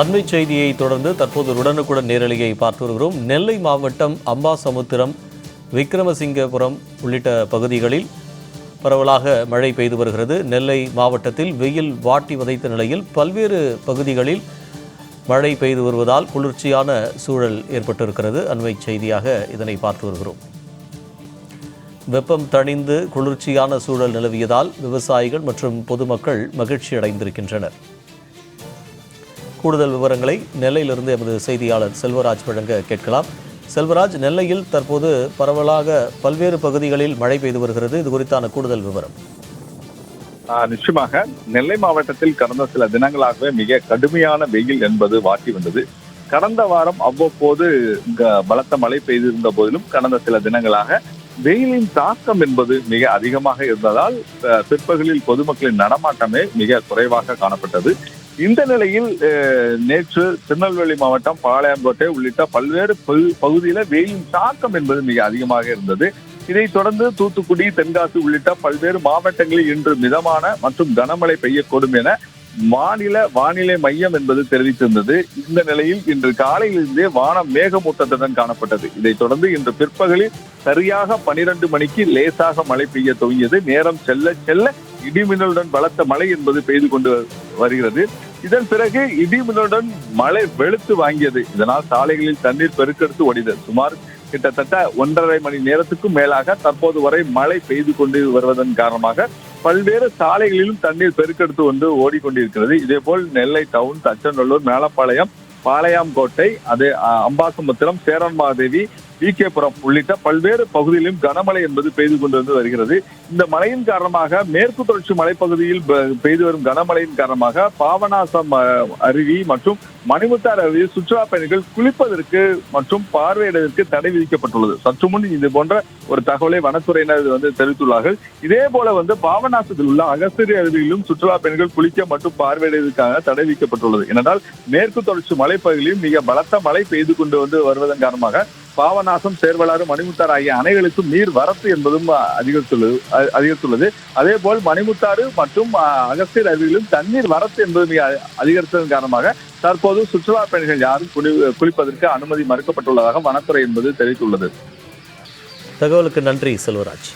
அண்மை செய்தியை தொடர்ந்து தற்போது உடனுக்குடன் நேரலையை பார்த்து வருகிறோம். நெல்லை மாவட்டம் அம்பாசமுத்திரம் விக்ரமசிங்கபுரம் உள்ளிட்ட பகுதிகளில் பரவலாக மழை பெய்து வருகிறது. நெல்லை மாவட்டத்தில் வெயில் வாட்டி வதைத்த நிலையில் பல்வேறு பகுதிகளில் மழை பெய்து வருவதால் குளிர்ச்சியான சூழல் ஏற்பட்டிருக்கிறது. அண்மை செய்தியாக இதனை பார்த்து வருகிறோம். வெப்பம் தணிந்து குளிர்ச்சியான சூழல் நிலவியதால் விவசாயிகள் மற்றும் பொதுமக்கள் மகிழ்ச்சி அடைந்திருக்கின்றனர் கூடுதல் விவரங்களை நெல்லையிலிருந்து எமது செய்தியாளர் செல்வராஜ் வழங்க கேட்கலாம். செல்வராஜ் நெல்லையில் தற்போது பரவலாக பல்வேறு பகுதிகளில் மழை பெய்து வருகிறது. இது குறித்தான கூடுதல் விவரம். நிச்சயமாக நெல்லை மாவட்டத்தில் கடந்த சில தினங்களாகவே மிக கடுமையான வெயில் என்பது வாட்டி வந்தது. கடந்த வாரம் அவ்வப்போது இங்க பலத்த மழை பெய்திருந்த போதிலும் கடந்த சில தினங்களாக வெயிலின் தாக்கம் என்பது மிக அதிகமாக இருந்ததால் அஹ், பிற்பகலில் பொதுமக்களின் நடமாட்டமே மிக குறைவாக காணப்பட்டது. இந்த நிலையில் நேற்று திருநெல்வேலி மாவட்டம் பாளையங்கோட்டை உள்ளிட்ட பல்வேறு பகு- பகுதியில வெயிலின் தாக்கம் என்பது மிக அதிகமாக இருந்தது. இதைத் தொடர்ந்து தூத்துக்குடி தென்காசி உள்ளிட்ட பல்வேறு மாவட்டங்களில் இன்று மிதமான மற்றும் கனமழை பெய்யக்கூடும் என மாநில வானிலை மையம் என்பது தெரிவித்திருந்தது. இந்த நிலையில் இன்று காலையிலிருந்தே வானம் மேகமூட்டத்துடன் காணப்பட்டது. இதைத் தொடர்ந்து இன்று பிற்பகலில் சரியாக பனிரெண்டு மணிக்கு லேசாக மழை பெய்ய துவங்கியது. நேரம் செல்ல செல்ல இடிமின்னலுடன் பலத்த மழை என்பது பெய்து கொண்டு வருகிறது. இதன் பிறகு இடிமின்னலுடன் மழை வெளுத்து வாங்கியது. இதனால் சாலைகளில் தண்ணீர் பெருக்கெடுத்து ஓடியது. சுமார் கிட்டத்தட்ட ஒன்றரை மணி நேரத்துக்கும் மேலாக தற்போது வரை மழை பெய்து கொண்டு வருவதன் காரணமாக பல்வேறு சாலைகளிலும் தண்ணீர் பெருக்கெடுத்து வந்து ஓடிக்கொண்டிருக்கிறது. இதேபோல் நெல்லை டவுன் தச்சநல்லூர் மேலப்பாளையம் பாளையாம்கோட்டை அது அம்பாசமுத்திரம் சேரன்மாதேவி விகேபுரம் உள்ளிட்ட பல்வேறு பகுதிகளிலும் கனமழை என்பது பெய்து கொண்டு வந்து வருகிறது. இந்த மழையின் காரணமாக மேற்கு தொடர்ச்சி மலைப்பகுதியில் பெய்து வரும் கனமழையின் காரணமாக பாவநாசம் அருவி மற்றும் மணிமுத்தார் அருவியில் சுற்றுலா பயணிகள் குளிப்பதற்கு மற்றும் பார்வையிடுவதற்கு தடை விதிக்கப்பட்டுள்ளது. சற்று முன் இது போன்ற ஒரு தகவலை வனத்துறையினர் வந்து தெரிவித்துள்ளார்கள். இதே போல வந்து பாவநாசத்தில் உள்ள அகஸ்திரி அருவியிலும் சுற்றுலா பயணிகள் குளிக்க மற்றும் பார்வையிடுவதற்காக தடை விதிக்கப்பட்டுள்ளது. ஏனென்றால் மேற்கு தொடர்ச்சி மலைப்பகுதியிலும் மிக பலத்த மழை பெய்து கொண்டு வந்து வருவதன் காரணமாக பாவநாசம் சேர்வலாறு மணிமுத்தாறு ஆகிய அணைகளுக்கும் நீர் வரத்து என்பதும் அதிகரித்துள்ளது அதிகரித்துள்ளது. அதே போல் மணிமுத்தாறு மற்றும் அகஸ்தியர் அருவியிலும் தண்ணீர் வரத்து என்பது மிக அதிகரித்ததன் காரணமாக தற்போது சுற்றுலா பயணிகள் யாரும் குளி குளிப்பதற்கு அனுமதி மறுக்கப்பட்டுள்ளதாக வனத்துறை என்பது தெரிவித்துள்ளது. தகவலுக்கு நன்றி செல்வராஜ்.